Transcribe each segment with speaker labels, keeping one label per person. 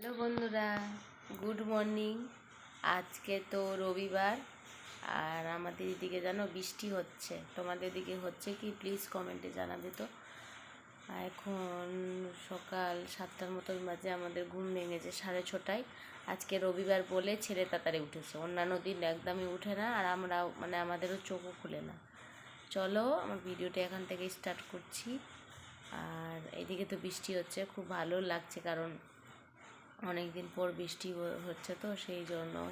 Speaker 1: Hello বন্ধুরা, good morning. আজকে তো রবিবার, আর আমাদের এদিকে জানো বৃষ্টি হচ্ছে। তোমাদের দিকে হচ্ছে কি? প্লিজ কমেন্টে জানাবে তো। এখন সকাল সাতটার মতো মাঝে আমাদের ঘুম ভেঙেছে সাড়ে ছটায়। আজকে রবিবার বলে ছেলে তাড়াতাড়ি উঠেছে। অন্যান্য দিন একদমই উঠে না, আর আমরাও মানে আমাদেরও চোখও খুলে না। চলো, আমার ভিডিওটা এখান থেকে স্টার্ট করছি। আর এদিকে তো বৃষ্টি হচ্ছে, খুব ভালো লাগছে কারণ অনেক দিন পর বৃষ্টি হচ্ছে তো, সেই জন্য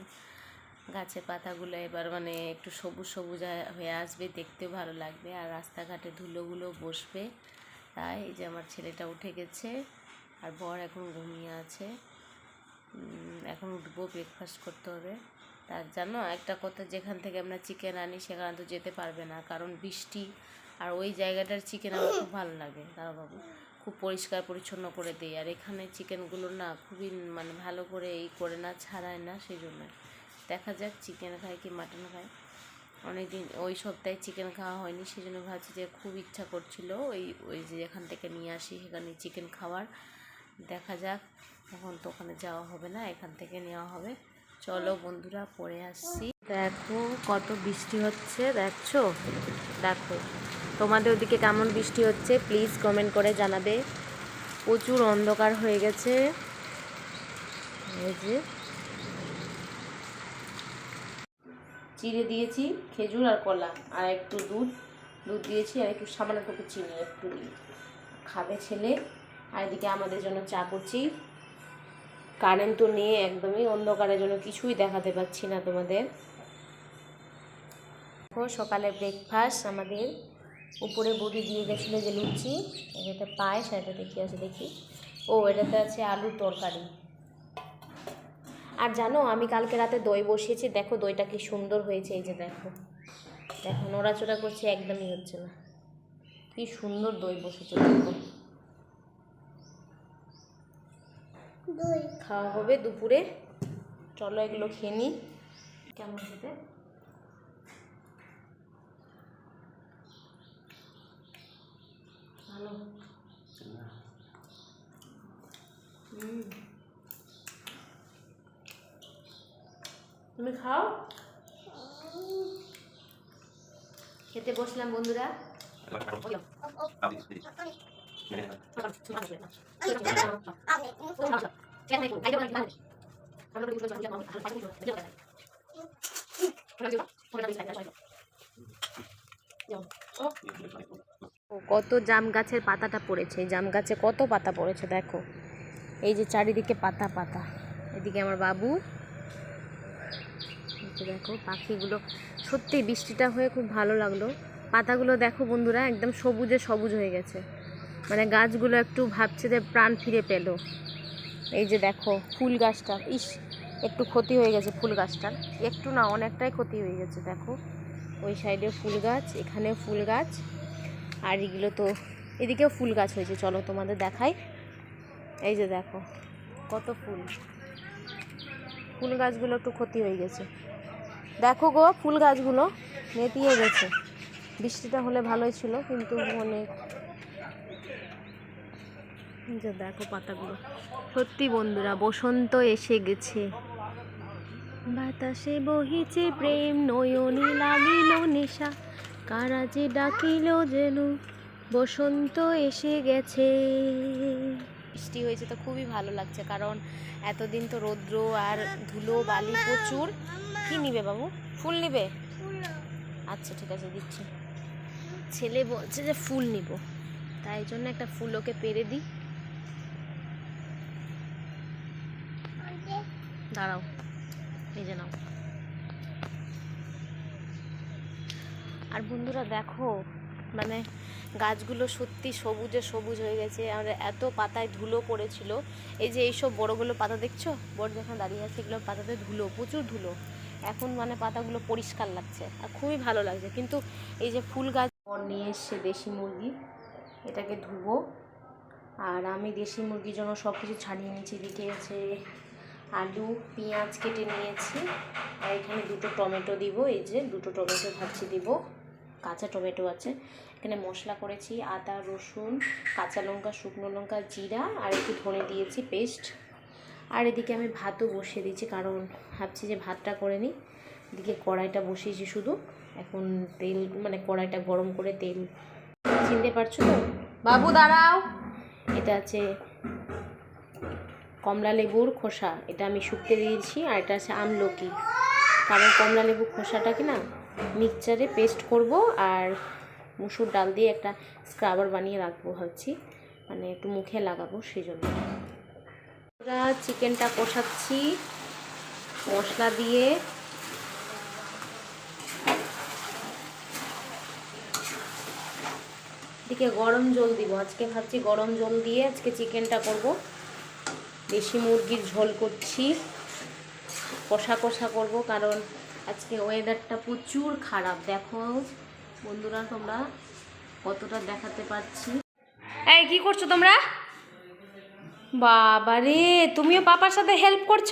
Speaker 1: গাছের পাতাগুলো এবার মানে একটু সবুজ সবুজ হয়ে- আসবে, দেখতেও ভালো লাগবে। আর রাস্তাঘাটে ধুলোগুলো বসবে, তাই যে আমার ছেলেটা উঠে গেছে আর বর এখন ঘুমিয়ে আছে। এখন উঠবো ব্রেকফাস্ট করতে হবে। তার জানো, একটা কথা, যেখান থেকে আমরা চিকেন আনি, সেখানে তো যেতে পারবে না। কারণ বৃষ্টি আর ওই জায়গাটার চিকেন আমার খুব ভালো লাগে দাদা বাবু খুব পরিষ্কার পরিচ্ছন্ন করে দিই। আর এখানে চিকেনগুলো না খুবই মানে ভালো করে এই করে না, ছাড়ায় না সেই জন্য দেখা যাক চিকেন খায় কি মাটন খায়। অনেক দিন ওই সপ্তাহে চিকেন খাওয়া হয়নি সেই জন্য ভাবছি যে খুব ইচ্ছা করছিল ওই ওই যে এখান থেকে নিয়ে আসি, সেখানে চিকেন খাওয়ার। দেখা যাক, এখন তো ওখানে যাওয়া হবে না, এখান থেকে নেওয়া হবে। চলো বন্ধুরা, পরে আসছি। দেখো কত বৃষ্টি হচ্ছে, দেখছ? দেখো। তোমাদের ওদিকে কেমন বৃষ্টি হচ্ছে? প্লিজ কমেন্ট করে জানাবে। প্রচুর অন্ধকার হয়ে গেছে। চিড়ে দিয়েছি, খেজুর আর কলা, আর একটু দুধ। দুধ দিয়েছি আর একটু সামান্য টুকু চিনি, একটু খাবে ছেলে। আর এদিকে আমাদের জন্য চা করছি। কারেন্ট তো নেই একদমই, অন্ধকারের জন্য কিছুই দেখাতে পাচ্ছি না তোমাদের। সকালে ব্রেকফাস্ট আমাদের। উপরে বড়ি দিয়ে গেছিল যে লুচি এটাতে পায়েস আর এটাতে কী আছে দেখি। ও এটাতে আছে আলুর তরকারি। আর জানো আমি কালকে রাতে দই বসিয়েছি দেখো দইটা কি সুন্দর হয়েছে এই যে দেখো। দেখো নড়াচড়া করছে একদমই হচ্ছে না। কি সুন্দর দই বসেছে দেখো।
Speaker 2: দই।
Speaker 1: খাওয়া হবে দুপুরে। চলো এগুলো খেয়ে নিই কেমন খেতে ভালো হুম। তুমি খাও? খেতে বসলাম বন্ধুরা। ও, কত জাম গাছের পাতাটা পড়েছে জাম গাছে কত পাতা পড়েছে দেখো। এই যে চারিদিকে পাতা পাতা। এদিকে আমার বাবু। দেখো পাখিগুলো। সত্যি বৃষ্টিটা হয়ে খুব ভালো লাগল। পাতাগুলো দেখো বন্ধুরা একদম সবুজে সবুজ হয়ে গেছে। মানে গাছগুলো একটু ভাবছে যে প্রাণ ফিরে পেল। এই যে দেখো ফুল গাছটা। ইস, একটু ক্ষতি হয়ে গেছে ফুল গাছটার। একটু না, অনেকটাই ক্ষতি হয়ে গেছে, দেখো। ওই সাইডে ফুল গাছ এখানে ফুল গাছ। আর এগুলো তো এদিকেও ফুল গাছ হয়েছে, চলো তোমাদের দেখাই। এই যে দেখো, কত ফুল। ফুল গাছগুলো একটু ক্ষতি হয়ে গেছে। দেখো গো, ফুল গাছগুলো নেতিয়ে গেছে। বৃষ্টিটা হলে ভালোই ছিল, কিন্তু অনেক যে দেখো পাতাগুলো। সত্যি বন্ধুরা, বসন্ত এসে গেছে। বাতাসে বহিছে প্রেম, নয়নে লাগিল নেশা। কারা যে ডাকিল যেন? বসন্ত এসে গেছে। বৃষ্টি হয়েছে তো খুবই ভালো লাগছে, কারণ এতদিন তো রৌদ্র আর ধুলো, বালি প্রচুর। কি নিবে বাবু? ফুল নিবে? আচ্ছা ঠিক আছে, দিচ্ছি। ছেলে বলছে যে ফুল নিব, তাই জন্য একটা ফুল ওকে পেরে দিই। দাঁড়াও, এই যে নাও। আর বন্ধুরা দেখো মানে গাছগুলো সত্যি সবুজে সবুজ হয়ে গেছে, আর এত পাতায় ধুলো পড়েছিল। এই যে এইসব বড়গুলো পাতা দেখছ? বড় যেখানে দাঁড়িয়ে আছে, এগুলো পাতাতে ধুলো, প্রচুর ধুলো। এখন মানে পাতাগুলো পরিষ্কার লাগছে, আর খুবই ভালো লাগছে। কিন্তু এই যে ফুল গাছ নিয়ে এসছে দেশি মুরগি, এটাকে ধুবো। আর আমি দেশি মুরগির জন্য সব কিছু ছাড়িয়ে নিয়েছি এদিকে আছে আলু, পেঁয়াজ কেটে নিয়েছি। আর এখানে দুটো টমেটো দিব, এই যে দুটো টমেটো ভাবছি দিব। কাঁচা টমেটো আছে। এখানে মশলা করেছি, আদা, রসুন, কাঁচা লঙ্কা, শুকনো লঙ্কা, জিরা, আর একটু ধনে দিয়েছি, পেস্ট। আর এদিকে আমি ভাতও বসিয়ে দিয়েছি, কারণ ভাবছি যে ভাতটা করে নিই। এদিকে কড়াইটা বসিয়েছি শুধু। এখন তেল মানে কড়াইটা গরম করে তেল। চিনতে পারছ তো? বাবু, দাঁড়াও। এটা আছে কমলা লেবুর খোসা। এটা আমি শুকতে দিয়েছি, আর এটা আছে আমলকি। কারণ কমলা লেবুর খোসাটাকে না মিক্সচারে পেস্ট করব আর মুসুর ডাল দিয়ে একটা স্ক্রাবার বানিয়ে রাখব ভাবছি। মানে একটু মুখে লাগাবো সেই জন্য আমরা চিকেনটা কষাচ্ছি। মশলা দিয়ে। এদিকে গরম জল দিব। আজকে ভাবছি গরম জল দিয়ে আজকে চিকেনটা করব। দেশি মুরগির ঝোল করছি। কষা কষা করব কারণ আজকে ওয়েদারটা প্রচুর খারাপ। দেখো বন্ধুরা, তোমরা কতটা দেখাতে পারছি এই, কি করছ তোমরা? বাবা রে তুমিও পাপার সাথে হেল্প করছ?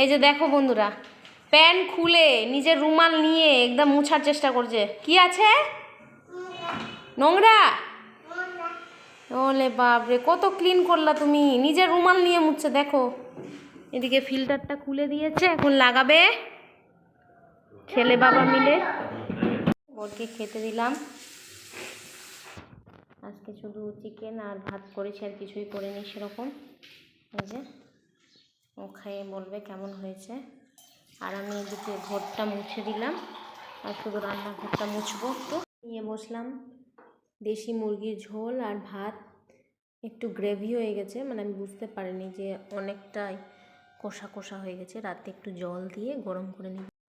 Speaker 1: এই যে দেখো বন্ধুরা, প্যান খুলে নিজের রুমাল নিয়ে একদম মুছার চেষ্টা করছে। কি আছে? নোংরা? ওলে বাপরে, কত ক্লিন করলা তুমি। নিজের রুমাল নিয়ে মুছছে, দেখো। এদিকে ফিল্টারটা খুলে দিয়েছে, এখন লাগাবে। ছেলে বাবা মিলে। ওরকে খেতে দিলাম। আজকে শুধু চিকেন আর ভাত করেছি আর কিছুই করিনি সেরকম। এই যে, ও খেয়ে বলবে কেমন হয়েছে। আর আমি এদিকে ঘরটা মুছে দিলাম। আর শুধু রান্নাঘরটা মুছবো তো নিয়ে বসলাম। দেশি মুরগির ঝোল আর ভাত। একটু গ্রেভি হয়ে গেছে। মানে আমি বুঝতে পারিনি যে অনেকটাই কষা কষা হয়ে গেছে। রাতে একটু জল দিয়ে গরম করে নিই